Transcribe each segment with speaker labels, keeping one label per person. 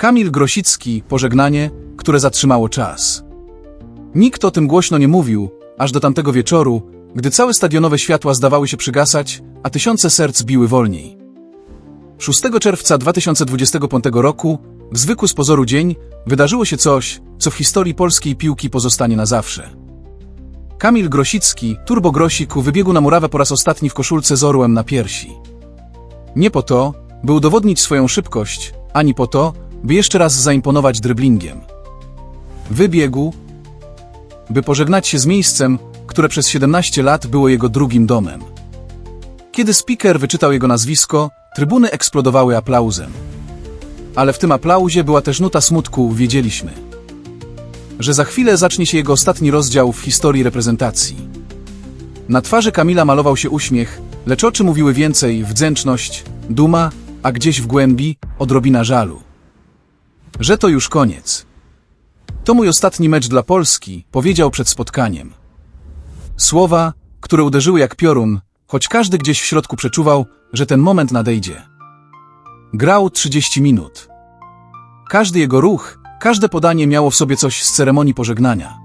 Speaker 1: Kamil Grosicki, pożegnanie, które zatrzymało czas. Nikt o tym głośno nie mówił, aż do tamtego wieczoru, gdy całe stadionowe światła zdawały się przygasać, a tysiące serc biły wolniej. 6 czerwca 2025 roku, w zwykły z pozoru dzień, wydarzyło się coś, co w historii polskiej piłki pozostanie na zawsze. Kamil Grosicki, Turbo Grosiku, wybiegł na murawę po raz ostatni w koszulce z orłem na piersi. Nie po to, by udowodnić swoją szybkość, ani po to, by jeszcze raz zaimponować dryblingiem. Wybiegł, by pożegnać się z miejscem, które przez 17 lat było jego drugim domem. Kiedy speaker wyczytał jego nazwisko, trybuny eksplodowały aplauzem. Ale w tym aplauzie była też nuta smutku, wiedzieliśmy. Że za chwilę zacznie się jego ostatni rozdział w historii reprezentacji. Na twarzy Kamila malował się uśmiech, lecz oczy mówiły więcej, wdzięczność, duma, a gdzieś w głębi odrobina żalu. Że to już koniec. To mój ostatni mecz dla Polski, powiedział przed spotkaniem. Słowa, które uderzyły jak piorun, choć każdy gdzieś w środku przeczuwał, że ten moment nadejdzie. Grał 30 minut. Każdy jego ruch, każde podanie miało w sobie coś z ceremonii pożegnania.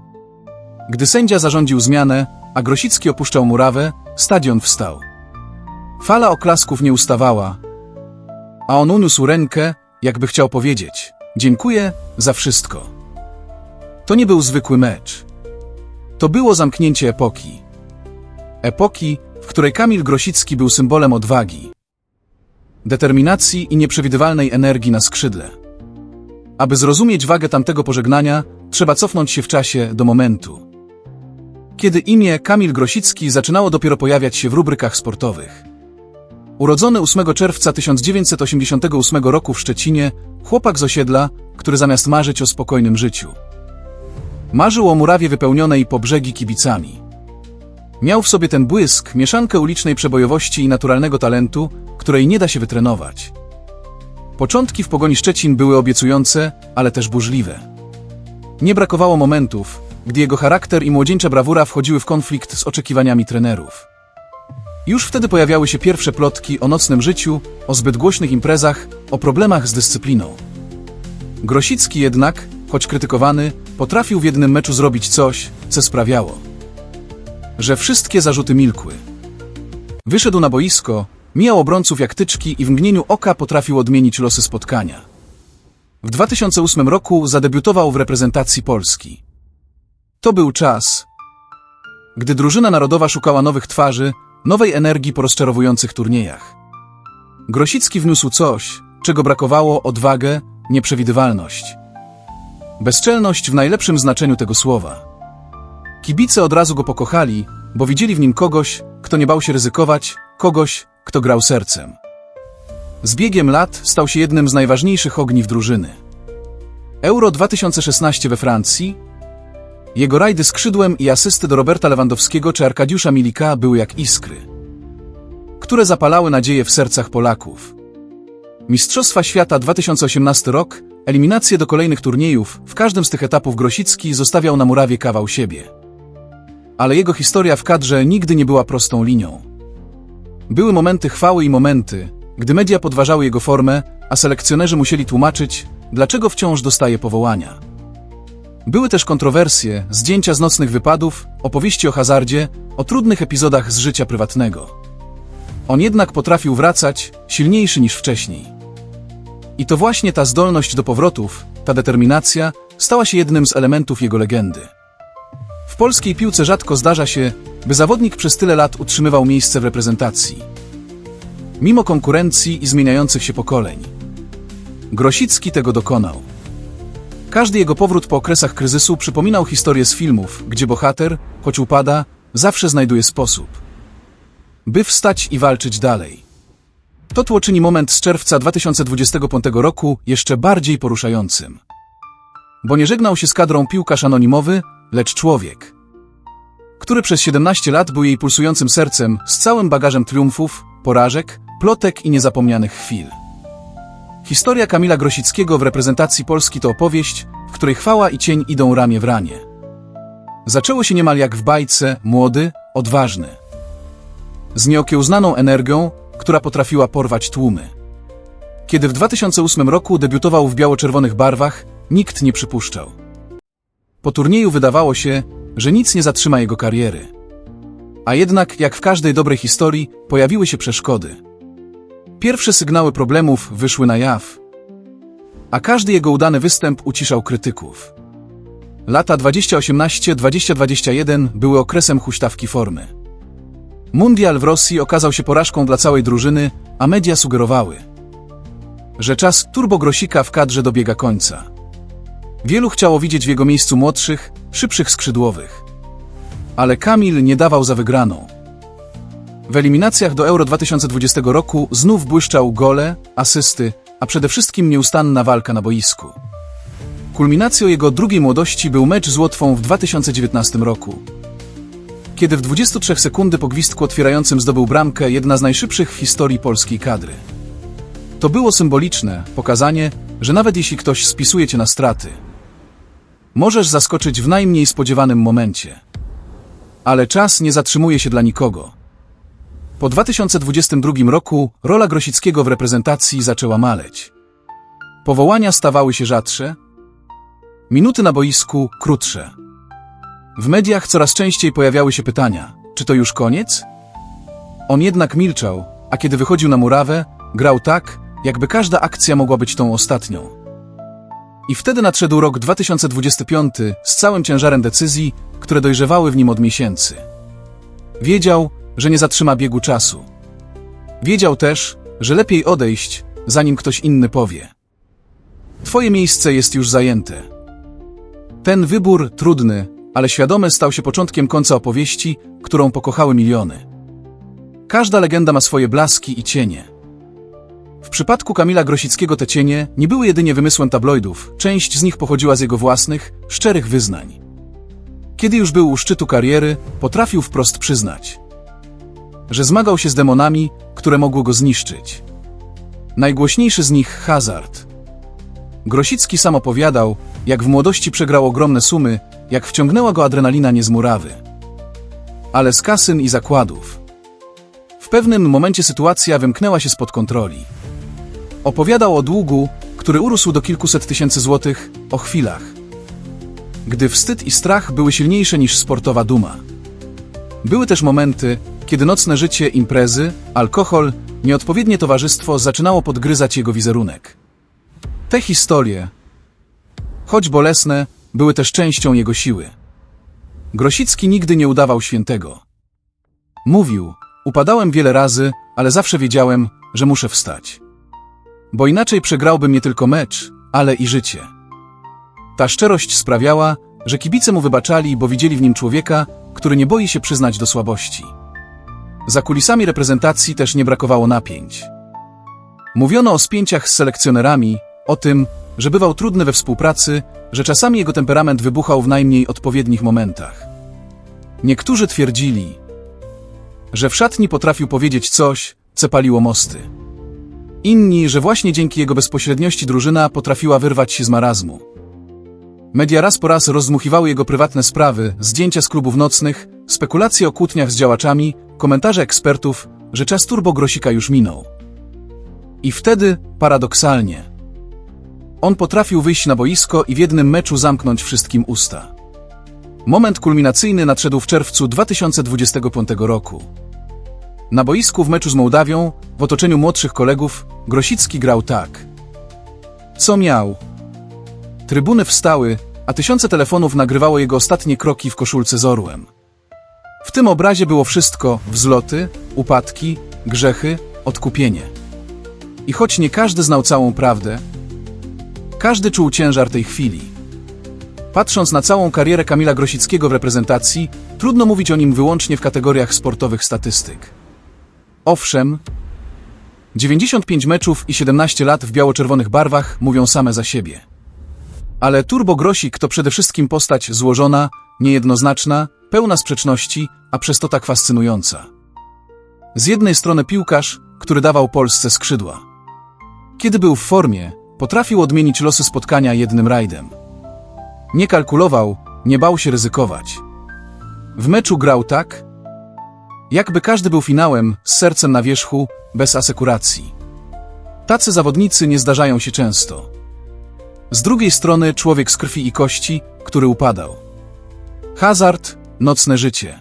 Speaker 1: Gdy sędzia zarządził zmianę, a Grosicki opuszczał murawę, stadion wstał. Fala oklasków nie ustawała, a on uniósł rękę, jakby chciał powiedzieć: Dziękuję za wszystko. To nie był zwykły mecz. To było zamknięcie epoki. Epoki, w której Kamil Grosicki był symbolem odwagi, determinacji i nieprzewidywalnej energii na skrzydle. Aby zrozumieć wagę tamtego pożegnania, trzeba cofnąć się w czasie do momentu, kiedy imię Kamil Grosicki zaczynało dopiero pojawiać się w rubrykach sportowych. Urodzony 8 czerwca 1988 roku w Szczecinie, chłopak z osiedla, który zamiast marzyć o spokojnym życiu, marzył o murawie wypełnionej po brzegi kibicami. Miał w sobie ten błysk, mieszankę ulicznej przebojowości i naturalnego talentu, której nie da się wytrenować. Początki w Pogoni Szczecin były obiecujące, ale też burzliwe. Nie brakowało momentów, gdy jego charakter i młodzieńcza brawura wchodziły w konflikt z oczekiwaniami trenerów. Już wtedy pojawiały się pierwsze plotki o nocnym życiu, o zbyt głośnych imprezach, o problemach z dyscypliną. Grosicki jednak, choć krytykowany, potrafił w jednym meczu zrobić coś, co sprawiało, że wszystkie zarzuty milkły. Wyszedł na boisko, mijał obrońców jak tyczki i w mgnieniu oka potrafił odmienić losy spotkania. W 2008 roku zadebiutował w reprezentacji Polski. To był czas, gdy drużyna narodowa szukała nowych twarzy, nowej energii po rozczarowujących turniejach. Grosicki wniósł coś, czego brakowało odwagę, nieprzewidywalność. Bezczelność w najlepszym znaczeniu tego słowa. Kibice od razu go pokochali, bo widzieli w nim kogoś, kto nie bał się ryzykować, kogoś, kto grał sercem. Z biegiem lat stał się jednym z najważniejszych ogniw drużyny. Euro 2016 we Francji, jego rajdy skrzydłem i asysty do Roberta Lewandowskiego czy Arkadiusza Milika były jak iskry, które zapalały nadzieję w sercach Polaków. Mistrzostwa Świata 2018 rok, eliminacje do kolejnych turniejów, w każdym z tych etapów Grosicki zostawiał na murawie kawał siebie. Ale jego historia w kadrze nigdy nie była prostą linią. Były momenty chwały i momenty, gdy media podważały jego formę, a selekcjonerzy musieli tłumaczyć, dlaczego wciąż dostaje powołania. Były też kontrowersje, zdjęcia z nocnych wypadów, opowieści o hazardzie, o trudnych epizodach z życia prywatnego. On jednak potrafił wracać, silniejszy niż wcześniej. I to właśnie ta zdolność do powrotów, ta determinacja, stała się jednym z elementów jego legendy. W polskiej piłce rzadko zdarza się, by zawodnik przez tyle lat utrzymywał miejsce w reprezentacji. Mimo konkurencji i zmieniających się pokoleń. Grosicki tego dokonał. Każdy jego powrót po okresach kryzysu przypominał historię z filmów, gdzie bohater, choć upada, zawsze znajduje sposób, by wstać i walczyć dalej. To tło czyni moment z czerwca 2025 roku jeszcze bardziej poruszającym. Bo nie żegnał się z kadrą piłkarz anonimowy, lecz człowiek, który przez 17 lat był jej pulsującym sercem z całym bagażem triumfów, porażek, plotek i niezapomnianych chwil. Historia Kamila Grosickiego w reprezentacji Polski to opowieść, w której chwała i cień idą ramię w ramię. Zaczęło się niemal jak w bajce, młody, odważny. Z nieokiełznaną energią, która potrafiła porwać tłumy. Kiedy w 2008 roku debiutował w biało-czerwonych barwach, nikt nie przypuszczał. Po turnieju wydawało się, że nic nie zatrzyma jego kariery. A jednak, jak w każdej dobrej historii, pojawiły się przeszkody. Pierwsze sygnały problemów wyszły na jaw, a każdy jego udany występ uciszał krytyków. Lata 2018-2021 były okresem huśtawki formy. Mundial w Rosji okazał się porażką dla całej drużyny, a media sugerowały, że czas turbogrosika w kadrze dobiega końca. Wielu chciało widzieć w jego miejscu młodszych, szybszych skrzydłowych. Ale Kamil nie dawał za wygraną. W eliminacjach do Euro 2020 roku znów błyszczał gole, asysty, a przede wszystkim nieustanna walka na boisku. Kulminacją jego drugiej młodości był mecz z Łotwą w 2019 roku. Kiedy w 23 sekundy po gwizdku otwierającym zdobył bramkę jedna z najszybszych w historii polskiej kadry. To było symboliczne, pokazanie, że nawet jeśli ktoś spisuje cię na straty, możesz zaskoczyć w najmniej spodziewanym momencie. Ale czas nie zatrzymuje się dla nikogo. Po 2022 roku rola Grosickiego w reprezentacji zaczęła maleć. Powołania stawały się rzadsze, minuty na boisku krótsze. W mediach coraz częściej pojawiały się pytania, czy to już koniec? On jednak milczał, a kiedy wychodził na murawę, grał tak, jakby każda akcja mogła być tą ostatnią. I wtedy nadszedł rok 2025 z całym ciężarem decyzji, które dojrzewały w nim od miesięcy. Wiedział, że nie zatrzyma biegu czasu. Wiedział też, że lepiej odejść, zanim ktoś inny powie. Twoje miejsce jest już zajęte. Ten wybór, trudny, ale świadomy, stał się początkiem końca opowieści, którą pokochały miliony. Każda legenda ma swoje blaski i cienie. W przypadku Kamila Grosickiego te cienie nie były jedynie wymysłem tabloidów, część z nich pochodziła z jego własnych, szczerych wyznań. Kiedy już był u szczytu kariery, potrafił wprost przyznać, że zmagał się z demonami, które mogły go zniszczyć. Najgłośniejszy z nich hazard. Grosicki sam opowiadał, jak w młodości przegrał ogromne sumy, jak wciągnęła go adrenalina nie z murawy, ale z kasyn i zakładów. W pewnym momencie sytuacja wymknęła się spod kontroli. Opowiadał o długu, który urósł do kilkuset tysięcy złotych, o chwilach, gdy wstyd i strach były silniejsze niż sportowa duma. Były też momenty, kiedy nocne życie, imprezy, alkohol, nieodpowiednie towarzystwo zaczynało podgryzać jego wizerunek. Te historie, choć bolesne, były też częścią jego siły. Grosicki nigdy nie udawał świętego. Mówił, upadałem wiele razy, ale zawsze wiedziałem, że muszę wstać. Bo inaczej przegrałbym nie tylko mecz, ale i życie. Ta szczerość sprawiała, że kibice mu wybaczali, bo widzieli w nim człowieka, który nie boi się przyznać do słabości. Za kulisami reprezentacji też nie brakowało napięć. Mówiono o spięciach z selekcjonerami, o tym, że bywał trudny we współpracy, że czasami jego temperament wybuchał w najmniej odpowiednich momentach. Niektórzy twierdzili, że w szatni potrafił powiedzieć coś, co paliło mosty. Inni, że właśnie dzięki jego bezpośredniości drużyna potrafiła wyrwać się z marazmu. Media raz po raz rozdmuchiwały jego prywatne sprawy, zdjęcia z klubów nocnych, spekulacje o kłótniach z działaczami, komentarze ekspertów, że czas turbogrosika już minął. I wtedy, paradoksalnie, on potrafił wyjść na boisko i w jednym meczu zamknąć wszystkim usta. Moment kulminacyjny nadszedł w czerwcu 2025 roku. Na boisku w meczu z Mołdawią, w otoczeniu młodszych kolegów, Grosicki grał tak. Co miał? Trybuny wstały, a tysiące telefonów nagrywało jego ostatnie kroki w koszulce z orłem. W tym obrazie było wszystko: wzloty, upadki, grzechy, odkupienie. I choć nie każdy znał całą prawdę, każdy czuł ciężar tej chwili. Patrząc na całą karierę Kamila Grosickiego w reprezentacji, trudno mówić o nim wyłącznie w kategoriach sportowych statystyk. Owszem, 95 meczów i 17 lat w biało-czerwonych barwach mówią same za siebie. Ale Turbo Grosik to przede wszystkim postać złożona, niejednoznaczna, pełna sprzeczności, a przez to tak fascynująca. Z jednej strony piłkarz, który dawał Polsce skrzydła. Kiedy był w formie, potrafił odmienić losy spotkania jednym rajdem. Nie kalkulował, nie bał się ryzykować. W meczu grał tak, jakby każdy był finałem, z sercem na wierzchu, bez asekuracji. Tacy zawodnicy nie zdarzają się często. Z drugiej strony człowiek z krwi i kości, który upadał. Hazard, nocne życie.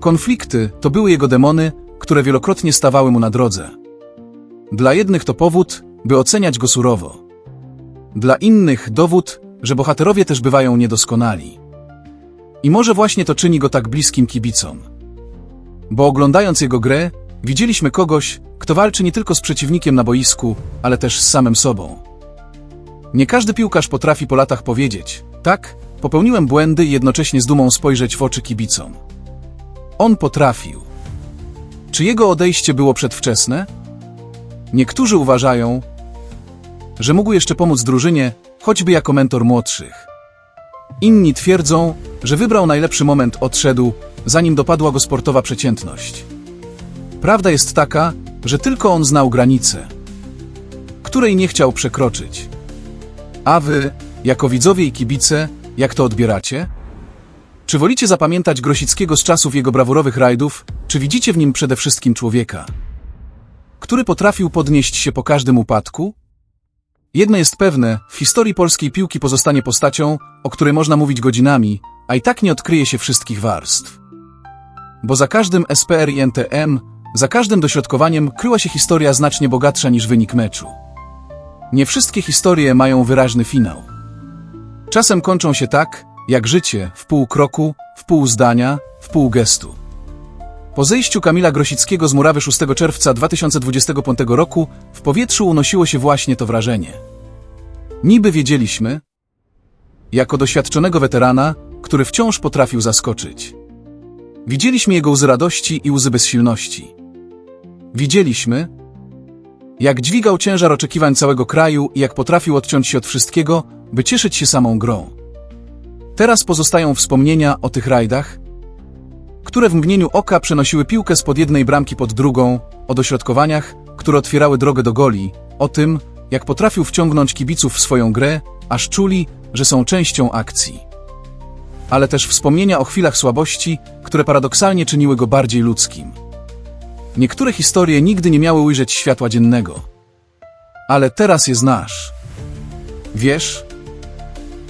Speaker 1: Konflikty to były jego demony, które wielokrotnie stawały mu na drodze. Dla jednych to powód, by oceniać go surowo. Dla innych dowód, że bohaterowie też bywają niedoskonali. I może właśnie to czyni go tak bliskim kibicom. Bo oglądając jego grę, widzieliśmy kogoś, kto walczy nie tylko z przeciwnikiem na boisku, ale też z samym sobą. Nie każdy piłkarz potrafi po latach powiedzieć: Tak, popełniłem błędy i jednocześnie z dumą spojrzeć w oczy kibicom. On potrafił. Czy jego odejście było przedwczesne? Niektórzy uważają, że mógł jeszcze pomóc drużynie, choćby jako mentor młodszych. Inni twierdzą, że wybrał najlepszy moment, odszedł, zanim dopadła go sportowa przeciętność. Prawda jest taka, że tylko on znał granicę, której nie chciał przekroczyć. A wy, jako widzowie i kibice, jak to odbieracie? Czy wolicie zapamiętać Grosickiego z czasów jego brawurowych rajdów, czy widzicie w nim przede wszystkim człowieka, który potrafił podnieść się po każdym upadku? Jedno jest pewne, w historii polskiej piłki pozostanie postacią, o której można mówić godzinami, a i tak nie odkryje się wszystkich warstw. Bo za każdym SPR i NTM, za każdym dośrodkowaniem kryła się historia znacznie bogatsza niż wynik meczu. Nie wszystkie historie mają wyraźny finał. Czasem kończą się tak, jak życie, w pół kroku, w pół zdania, w pół gestu. Po zejściu Kamila Grosickiego z murawy 6 czerwca 2025 roku w powietrzu unosiło się właśnie to wrażenie. Niby wiedzieliśmy, jako doświadczonego weterana, który wciąż potrafił zaskoczyć. Widzieliśmy jego łzy radości i łzy bezsilności. Widzieliśmy, jak dźwigał ciężar oczekiwań całego kraju i jak potrafił odciąć się od wszystkiego, by cieszyć się samą grą. Teraz pozostają wspomnienia o tych rajdach, które w mgnieniu oka przenosiły piłkę spod jednej bramki pod drugą, o dośrodkowaniach, które otwierały drogę do goli, o tym, jak potrafił wciągnąć kibiców w swoją grę, aż czuli, że są częścią akcji. Ale też wspomnienia o chwilach słabości, które paradoksalnie czyniły go bardziej ludzkim. Niektóre historie nigdy nie miały ujrzeć światła dziennego. Ale teraz je znasz. Wiesz,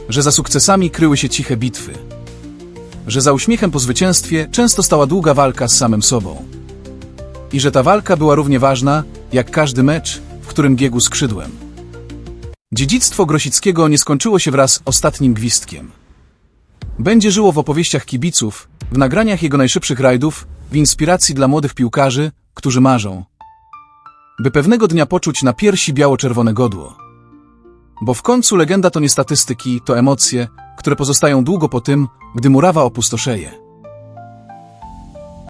Speaker 1: że za sukcesami kryły się ciche bitwy. Że za uśmiechem po zwycięstwie często stała długa walka z samym sobą. I że ta walka była równie ważna, jak każdy mecz, w którym biegł skrzydłem. Dziedzictwo Grosickiego nie skończyło się wraz ostatnim gwizdkiem. Będzie żyło w opowieściach kibiców, w nagraniach jego najszybszych rajdów, w inspiracji dla młodych piłkarzy, którzy marzą, by pewnego dnia poczuć na piersi biało-czerwone godło. Bo w końcu legenda to nie statystyki, to emocje, które pozostają długo po tym, gdy murawa opustoszeje.